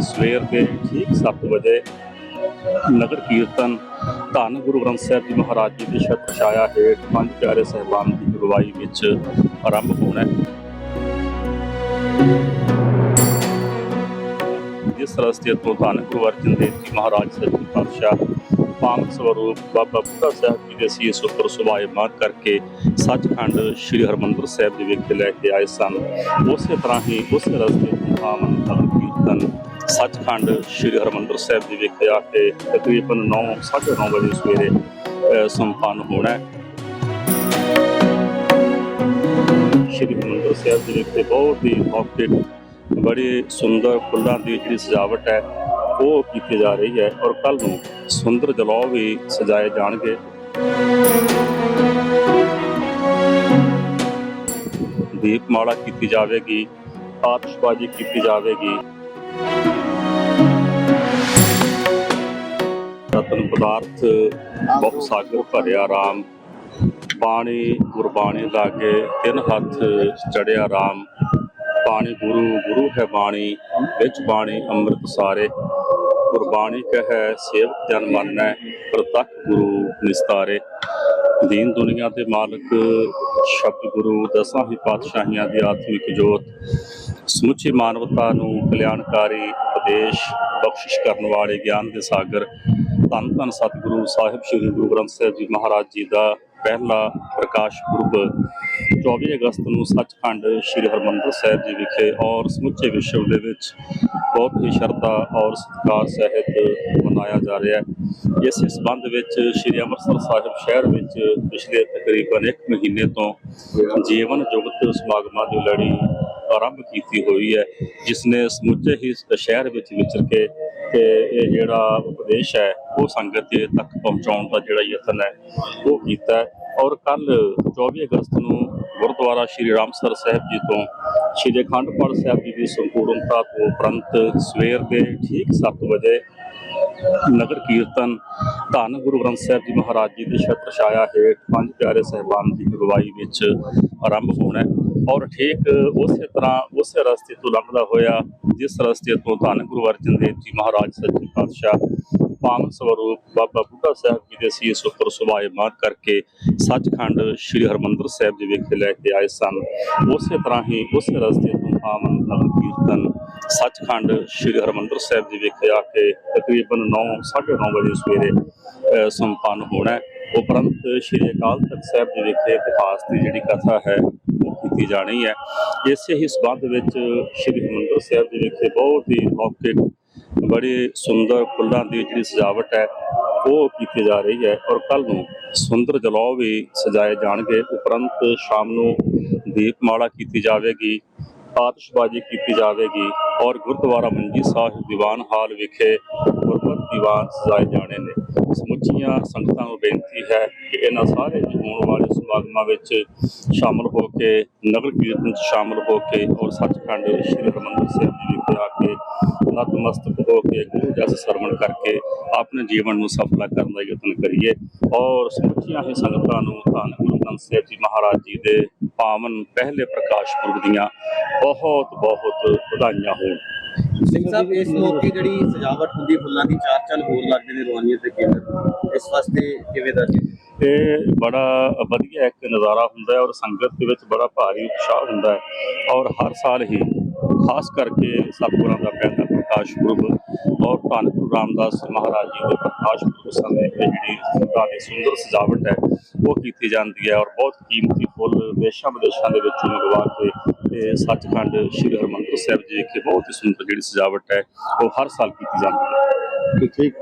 ਸਵੇਰ ਦੇ ਠੀਕ 7 ਵਜੇ ਨਗਰ ਕੀਰਤਨ ਧੰਨ ਗੁਰੂ ਗ੍ਰੰਥ ਸਾਹਿਬ ਜੀ ਮਹਾਰਾਜ ਜੀ ਦੇ ਛਤਰ ਛਾਇਆ ਹੇਠ ਪੰਜ ਪਿਆਰੇ ਸਹਿਬਾਨ ਦੀ ਅਗਵਾਈ ਵਿੱਚ ਆਰੰਭ ਹੋਣਾ ਹੈ। ਜਿਸ ਰਸਤੇ ਤੋਂ ਧੰਨ ਗੁਰੂ ਅਰਜਨ ਦੇਵ ਜੀ ਮਹਾਰਾਜ ਸੱਚੇ ਪਾਤਸ਼ਾਹ ਪਾਵਨ ਸਰੂਪ ਬਾਬਾ ਬੁੱਢਾ ਸਾਹਿਬ ਜੀ ਦੇ ਸੀਸ ਉੱਪਰ ਸੁਭਾਇਮਾਨ ਕਰਕੇ ਸੱਚਖੰਡ ਸ੍ਰੀ ਹਰਮੰਦਰ ਸਾਹਿਬ ਦੇ ਵਿਖੇ ਲੈ ਕੇ ਆਏ ਸਨ, ਉਸੇ ਤਰ੍ਹਾਂ ਹੀ ਉਸੇ ਰਸਤੇ ਤੋਂ ਪਾਵਨ ਨਗਰ ਸੱਚਖੰਡ ਸ੍ਰੀ ਹਰਮੰਦਰ ਸਾਹਿਬ ਜੀ ਵਿਖੇ ਆ ਕੇ ਤਕਰੀਬਨ 9:30 ਵਜੇ ਸਵੇਰੇ ਸੰਪੰਨ ਹੋਣਾ ਹੈ। ਸ਼੍ਰੀ ਹਰਿਮੰਦਰ ਸਾਹਿਬ ਜੀ ਵਿਖੇ ਬਹੁਤ ਹੀ ਔਕਿਕ ਬੜੀ ਸੁੰਦਰ ਫੁੱਲਾਂ ਦੀ ਜਿਹੜੀ ਸਜਾਵਟ ਹੈ, ਉਹ ਕੀਤੀ ਜਾ ਰਹੀ ਹੈ ਔਰ ਕੱਲ ਨੂੰ ਸੁੰਦਰ ਜਲੌ ਵੀ ਸਜਾਏ ਜਾਣਗੇ। ਦੀਪਮਾਲਾ ਕੀਤੀ ਜਾਵੇਗੀ, ਆਤਿਸ਼ਬਾਜ਼ੀ ਕੀਤੀ ਜਾਵੇਗੀ। ਰਤਨ ਪਦਾਰਥ ਬਹੁਤ ਸਾਗਰ ਭਰਿਆ ਰਾਮ। ਪਾਣੀ ਗੁਰਬਾਣੀ ਲਾਗੇ, ਤਿੰਨ ਹੱਥ ਚੜਿਆ ਰਾਮ। ਪਾਣੀ ਗੁਰੂ ਗੁਰੂ ਹੈ ਬਾਣੀ, ਵਿੱਚ ਬਾਣੀ ਅੰਮ੍ਰਿਤ ਸਾਰੇ। ਗੁਰਬਾਣੀ ਕਹੈ, ਸੇਵਕ ਜਨ ਮੰਨੈ, ਪ੍ਰਤੱਖ ਗੁਰੂ ਨਿਸਤਾਰੇ। ਦੀਨ ਦੁਨੀਆ ਦੇ ਮਾਲਕ, ਸ਼ਬਦ ਗੁਰੂ, ਦਸਾਂ ਹੀ ਪਾਤਸ਼ਾਹੀਆਂ ਦੀ ਆਤਮਿਕ ਜੋਤ। ਸਮੁੱਚੀ ਮਾਨਵਤਾ ਨੂੰ ਕਲਿਆਣਕਾਰੀ ਉਪਦੇਸ਼, ਬਖਸ਼ਿਸ਼ ਕਰਨ ਵਾਲੇ ਗਿਆਨ ਦੇ ਸਾਗਰ। ਧੰਨ ਧੰਨ ਸਤਿਗੁਰੂ ਸਾਹਿਬ ਸ੍ਰੀ ਗੁਰੂ ਗ੍ਰੰਥ ਸਾਹਿਬ ਜੀ ਮਹਾਰਾਜ ਜੀ ਦਾ ਪਹਿਲਾ ਪ੍ਰਕਾਸ਼ ਪੁਰਬ 24 ਅਗਸਤ ਨੂੰ ਸੱਚਖੰਡ ਸ੍ਰੀ ਹਰਮੰਦਰ ਸਾਹਿਬ ਜੀ ਵਿਖੇ ਔਰ ਸਮੁੱਚੇ ਵਿਸ਼ਵ ਦੇ ਵਿੱਚ ਬਹੁਤ ਹੀ ਸ਼ਰਧਾ ਔਰ ਸਤਿਕਾਰ ਸਹਿਤ ਮਨਾਇਆ ਜਾ ਰਿਹਾ ਹੈ। ਇਸੇ ਸਬੰਧ ਵਿੱਚ ਸ੍ਰੀ ਅੰਮ੍ਰਿਤਸਰ ਸਾਹਿਬ ਸ਼ਹਿਰ ਵਿੱਚ ਪਿਛਲੇ ਤਕਰੀਬਨ 1 ਮਹੀਨੇ ਤੋਂ ਜੀਵਨ ਜੁਗਤ ਸਮਾਗਮਾਂ ਦੀ ਲੜੀ ਆਰੰਭ ਕੀਤੀ ਹੋਈ ਹੈ ਜਿਸ ਨੇ ਸਮੁੱਚੇ ਹੀ ਸ਼ਹਿਰ ਵਿੱਚ ਵਿਚਰ ਕੇ ਤੇ ਇਹ ਜਿਹੜਾ ਉਪਦੇਸ਼ ਹੈ, ਉਹ ਸੰਗਤ ਦੇ ਤੱਕ ਪਹੁੰਚਾਉਣ ਦਾ ਜਿਹੜਾ ਯਤਨ ਹੈ, ਉਹ ਕੀਤਾ ਔਰ ਕੱਲ 24 ਅਗਸਤ ਨੂੰ ਗੁਰਦੁਆਰਾ ਸ਼੍ਰੀ ਰਾਮਸਰ ਸਾਹਿਬ ਜੀ ਤੋਂ ਸ਼੍ਰੀ ਅਖੰਡ ਪਾਠ ਸਾਹਿਬ ਜੀ ਦੀ ਸੰਪੂਰਨਤਾ ਤੋਂ ਉਪਰੰਤ ਸਵੇਰ ਦੇ ਠੀਕ 7 ਵਜੇ ਨਗਰ ਕੀਰਤਨ ਧੰਨ ਗੁਰੂ ਗ੍ਰੰਥ ਸਾਹਿਬ ਜੀ ਮਹਾਰਾਜ ਜੀ ਦੇ ਛਤਰ ਛਾਇਆ ਹੇਠ ਪੰਜ ਪਿਆਰੇ ਸਹਿਬਾਨ ਦੀ ਅਗਵਾਈ ਵਿੱਚ ਆਰੰਭ ਹੋਣਾ ਹੈ। ਔਰ ਠੀਕ ਉਸੇ ਤਰ੍ਹਾਂ ਉਸੇ ਰਸਤੇ ਤੋਂ ਲੰਘਦਾ ਹੋਇਆ, ਜਿਸ ਰਸਤੇ ਤੋਂ ਧੰਨ ਗੁਰੂ ਅਰਜਨ ਦੇਵ ਜੀ ਮਹਾਰਾਜ ਸੱਚੇ ਪਾਤਸ਼ਾਹ ਪਾਵਨ ਸਵਰੂਪ ਬਾਬਾ ਬੁੱਢਾ ਸਾਹਿਬ ਜੀ ਦੇ ਸੀਸ ਉੱਪਰ ਸੁਭਾਇਮਾਨ ਕਰਕੇ ਸੱਚਖੰਡ ਸ੍ਰੀ ਹਰਮੰਦਰ ਸਾਹਿਬ ਜੀ ਵਿਖੇ ਲੈ ਕੇ ਆਏ ਸਨ। ਉਸੇ ਤਰ੍ਹਾਂ ਹੀ ਉਸੇ ਰਸਤੇ ਤੋਂ ਪਾਵਨ ਨਗਰ ਕੀਰਤਨ ਸੱਚਖੰਡ ਸ੍ਰੀ ਹਰਮੰਦਰ ਸਾਹਿਬ ਜੀ ਵਿਖੇ ਆ ਕੇ ਤਕਰੀਬਨ 9:30 ਵਜੇ ਸਵੇਰੇ ਸੰਪੰਨ ਹੋਣਾ ਉਪਰੰਤ ਸ੍ਰੀ ਅਕਾਲ ਤਖਤ ਸਾਹਿਬ ਜੀ ਵਿਖੇ ਇਤਿਹਾਸ ਦੀ ਜਿਹੜੀ ਕਥਾ ਹੈ ਕੀਤੀ ਜਾਣੀ ਹੈ। ਇਸੇ ਹੀ ਸਬੰਧ ਵਿੱਚ ਸ੍ਰੀ ਹਰਿਮੰਦਰ ਸਾਹਿਬ ਜੀ ਵਿਖੇ ਬਹੁਤ ਹੀ ਔਕਿਕ ਬੜੀ ਸੁੰਦਰ ਫੁੱਲਾਂ ਦੀ ਜਿਹੜੀ ਸਜਾਵਟ ਹੈ, ਉਹ ਕੀਤੀ ਜਾ ਰਹੀ ਹੈ ਔਰ ਕੱਲ ਨੂੰ ਸੁੰਦਰ ਜਲੌ ਵੀ ਸਜਾਏ ਜਾਣਗੇ। ਉਪਰੰਤ ਸ਼ਾਮ ਨੂੰ ਦੀਪਮਾਲਾ ਕੀਤੀ ਜਾਵੇਗੀ, ਆਤਿਸ਼ਬਾਜ਼ੀ ਕੀਤੀ ਜਾਵੇਗੀ ਔਰ ਗੁਰਦੁਆਰਾ ਮੰਜੀ ਸਾਹਿਬ ਦੀਵਾਨ ਹਾਲ ਵਿਖੇ ਦੀਵਾਨ ਸਜਾਏ ਜਾਣੇ ਨੇ। ਸਮੁੱਚੀਆਂ ਸੰਗਤਾਂ ਨੂੰ ਬੇਨਤੀ ਹੈ ਕਿ ਇਹਨਾਂ ਸਾਰੇ ਹੋਣ ਵਾਲੇ ਸਮਾਗਮਾਂ ਵਿੱਚ ਸ਼ਾਮਲ ਹੋ ਕੇ, ਨਗਰ ਕੀਰਤਨ 'ਚ ਸ਼ਾਮਲ ਹੋ ਕੇ ਔਰ ਸੱਚਖੰਡ ਸ੍ਰੀ ਹਰਿਮੰਦਰ ਸਾਹਿਬ ਜੀ ਵਿਖੇ ਆ ਕੇ ਨਤਮਸਤਕ ਹੋ ਕੇ ਗੁਰੂ ਜਸ ਸਰਵਣ ਕਰਕੇ ਆਪਣੇ ਜੀਵਨ ਨੂੰ ਸਫਲਾ ਕਰਨ ਦਾ ਯਤਨ ਕਰੀਏ ਔਰ ਸਮੁੱਚੀਆਂ ਹੀ ਸੰਗਤਾਂ ਨੂੰ ਧੰਨ ਗੁਰੂ ਗ੍ਰੰਥ ਸਾਹਿਬ ਜੀ ਮਹਾਰਾਜ ਜੀ ਦੇ ਪਾਵਨ ਪਹਿਲੇ ਪ੍ਰਕਾਸ਼ ਪੁਰਬ ਦੀਆਂ ਬਹੁਤ ਬਹੁਤ ਵਧਾਈਆਂ ਹੋਣ। ਸਿੰਘ ਸਾਹਿਬ ਇਸ ਮੌਕੇ ਜਿਹੜੀ ਸਜਾਵਟ ਹੁੰਦੀ ਫੁੱਲਾਂ ਦੀ ਚਾਰ ਚੰਨ ਹੋਰ ਲੱਗਦੇ ਨੇ ਰਵਾਨੀਅਤ ਦੇ ਕੇਂਦਰ ਇਸ ਵਾਸਤੇ ਕਿਵੇਂ ਦਾ ਜੀ? ਇਹ ਬੜਾ ਵਧੀਆ ਇੱਕ ਨਜ਼ਾਰਾ ਹੁੰਦਾ ਹੈ ਔਰ ਸੰਗਤ ਦੇ ਵਿੱਚ ਬੜਾ ਭਾਰੀ ਉਤਸ਼ਾਹ ਹੁੰਦਾ ਹੈ ਔਰ ਹਰ ਸਾਲ ਹੀ ਖਾਸ ਕਰਕੇ ਸਤਿਗੁਰਾਂ ਦਾ ਪਹਿਲਾ ਪ੍ਰਕਾਸ਼ ਪੁਰਬ ਔਰ ਧੰਨ ਗੁਰੂ ਰਾਮਦਾਸ ਮਹਾਰਾਜ ਜੀ ਦੇ ਪ੍ਰਕਾਸ਼ ਪੁਰਬ ਸਮੇਂ ਇਹ ਜਿਹੜੀ ਫੁੱਲਾਂ ਦੀ ਸੁੰਦਰ ਸਜਾਵਟ ਹੈ ਉਹ ਕੀਤੀ ਜਾਂਦੀ ਹੈ ਔਰ ਬਹੁਤ ਕੀਮਤੀ ਫੁੱਲ ਦੇਸ਼ਾਂ ਵਿਦੇਸ਼ਾਂ ਦੇ ਵਿੱਚੋਂ ਮੰਗਵਾ ਕੇ ਤੇ ਸੱਚਖੰਡ ਸ੍ਰੀ ਹਰਿਮੰਦਰ ਸਾਹਿਬ ਜੀ ਵਿਖੇ ਬਹੁਤ ਹੀ ਸੁੰਦਰ ਜਿਹੜੀ ਸਜਾਵਟ ਹੈ, ਉਹ ਹਰ ਸਾਲ ਕੀਤੀ ਜਾਂਦੀ ਹੈ। ਠੀਕ